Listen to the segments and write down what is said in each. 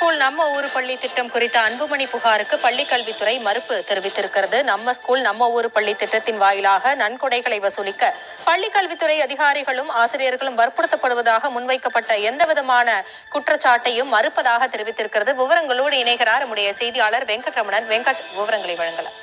School நம்ம ஊர் பள்ளி திட்டம் குறித்த அன்புமணி புகாருக்கு பள்ளி கல்வித்துறை மறுப்பு தெரிவித்திருக்கிறது. நம்ம ஸ்கூல் நம்ம ஊர் பள்ளி திட்டத்தின் வாயிலாக நன்கொடைகளை வசூலிக்க பள்ளி கல்வித்துறை அதிகாரிகளும் ஆசிரியர்களும் வற்புறுத்தப்படுவதாக முன்வைக்கப்பட்ட எந்தவிதமான குற்றச்சாட்டையும் மறுப்பதாக தெரிவித்திருக்கிறது. விவரங்களோடு இணைகிறார் நம்முடைய செய்தியாளர் வெங்கட்ரமணன். வெங்கட் விவரங்களை வழங்கலாம்.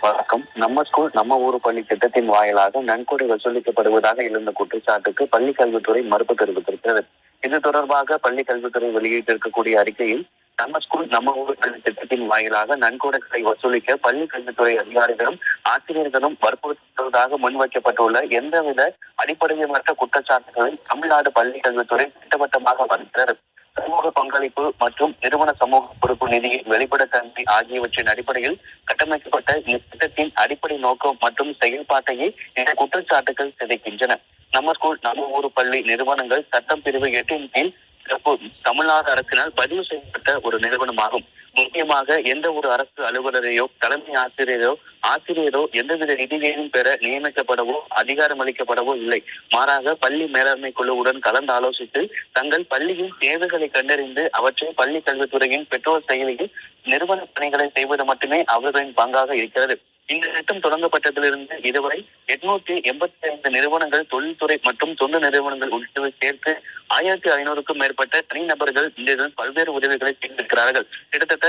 வணக்கம். நம்ம ஸ்கூல் நம்ம ஊர் பள்ளி திட்டத்தின் வாயிலாக நன்கொடை வசூலிக்கப்படுவதாக எழுந்த குற்றச்சாட்டுக்கு பள்ளி கல்வித்துறை மறுப்பு தெரிவித்திருக்கிறது. இது தொடர்பாக பள்ளி கல்வித்துறை வெளியிட்டிருக்கக்கூடிய அறிக்கையில் நம்ம ஸ்கூல் நம்ம ஊர் கல்வி திட்டத்தின் வாயிலாக நன்கொடைகளை வசூலிக்க பள்ளி கல்வித்துறை அதிகாரிகளும் ஆசிரியர்களும் வற்புறுத்துவதாக முன்வைக்கப்பட்டுள்ள எந்தவித அடிப்படையமற்ற குற்றச்சாட்டுகளை தமிழ்நாடு பள்ளி கல்வித்துறை திட்டவட்டமாக வருகிறது. சமூக பங்களிப்பு மற்றும் நிறுவன சமூக பொறுப்பு நிதியின் வெளிப்படைத்தன்மை ஆகியவற்றின் அடிப்படையில் கட்டமைக்கப்பட்ட இத்திட்டத்தின் அடிப்படை நோக்கம் மற்றும் செயல்பாட்டையே இந்த குற்றச்சாட்டுகள் சிதைக்கின்றன. நம்ம ஸ்கூல் நம்ம ஊர் பள்ளி நிறுவனங்கள் சட்டம் பிரிவு எட்டின் கீழ் சிறப்பு தமிழ்நாடு அரசினால் பதிவு செய்யப்பட்ட ஒரு நிறுவனமாகும். முக்கியமாக எந்த ஒரு அரசு அலுவலரையோ தலைமை ஆசிரியரோ ஆசிரியரோ எந்தவித நிதியையும் பெற நியமிக்கப்படவோ அதிகாரம் அளிக்கப்படவோ இல்லை. மாறாக பள்ளி மேலாண்மை குழுவுடன் கலந்து ஆலோசித்து தங்கள் பள்ளியின் தேவைகளை கண்டறிந்து அவற்றை பள்ளி கல்வித்துறையின் பெற்றோர் செயலியில் நிறுவன பணிகளை செய்வது மட்டுமே அவர்களின் பங்காக இருக்கிறது. இந்த திட்டம் தொடங்கப்பட்டதிலிருந்து இதுவரை எட்நூத்தி எண்பத்தி ஐந்து நிறுவனங்கள் தொழில்துறை மற்றும் தொண்டு நிறுவனங்கள் உள்ளிட்டவை சேர்த்து ஆயிரத்தி ஐநூறுக்கும் மேற்பட்ட தனிநபர்கள் இந்த பல்வேறு உதவிகளை செய்திருக்கிறார்கள். கிட்டத்தட்ட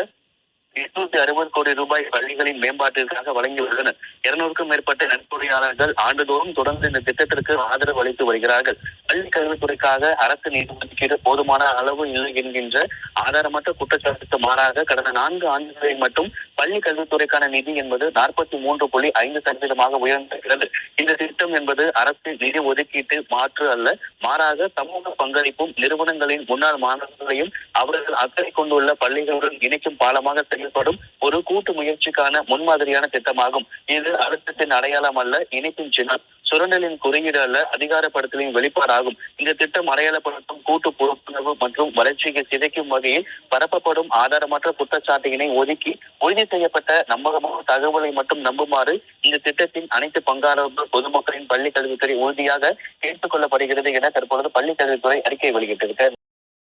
எட்நூத்தி அறுபது கோடி ரூபாய் பள்ளிகளின் மேம்பாட்டிற்காக வழங்கியுள்ளனர் இருநூறுக்கும் மேற்பட்ட நன்கொடையாளர்கள் ஆண்டுதோறும் தொடர்ந்து இந்த திட்டத்திற்கு ஆதரவு அளித்து வருகிறார்கள். பள்ளி கல்வித்துறைக்காக அரசு நிதி ஒதுக்கீடு போதுமான அளவு இல்லை என்கின்ற ஆதாரமற்ற குற்றச்சாட்டுக்கு மாறாக கடந்த நான்கு ஆண்டுகளில் மட்டும் பள்ளி கல்வித்துறைக்கான நிதி என்பது நாற்பத்தி மூன்று புள்ளி ஐந்து சதவீதமாக உயர்ந்திருக்கிறது. இந்த திட்டம் என்பது அரசு நிதி ஒதுக்கீட்டு மாற்று அல்ல மாறாக சமூக பங்களிப்பும் நிறுவனங்களின் முன்னாள் மாணவர்களையும் அவர்கள் அக்கறை கொண்டுள்ள பள்ளிகளுடன் இணைக்கும் பாலமாக செயல்படும் ஒரு கூட்டு முயற்சிக்கான முன்மாதிரியான திட்டமாகும். இது அழுத்தத்தின் அடையாளம் அல்ல இணைப்பின் சின்னம். சுரண்டலின் குறியீடு அல்ல அதிகாரப்படுத்தலின் வெளிப்பாடாகும். இந்த திட்டம் அடையாளப்படுத்தும் கூட்டு பொறுப்புணர்வு மற்றும் வளர்ச்சியை சிதைக்கும் வகையில் பரப்பப்படும் ஆதாரமற்ற குற்றச்சாட்டினை ஒதுக்கி உறுதி செய்யப்பட்ட நம்பகமான தகவலை மட்டும் நம்புமாறு இந்த திட்டத்தின் அனைத்து பங்காளர்கள் பொதுமக்களின் பள்ளி கல்வித்துறை உறுதியாக கேட்டுக் கொள்ளப்படுகிறது என தற்பொழுது பள்ளி கல்வித்துறை அறிக்கை வெளியிட்டிருக்கிறது.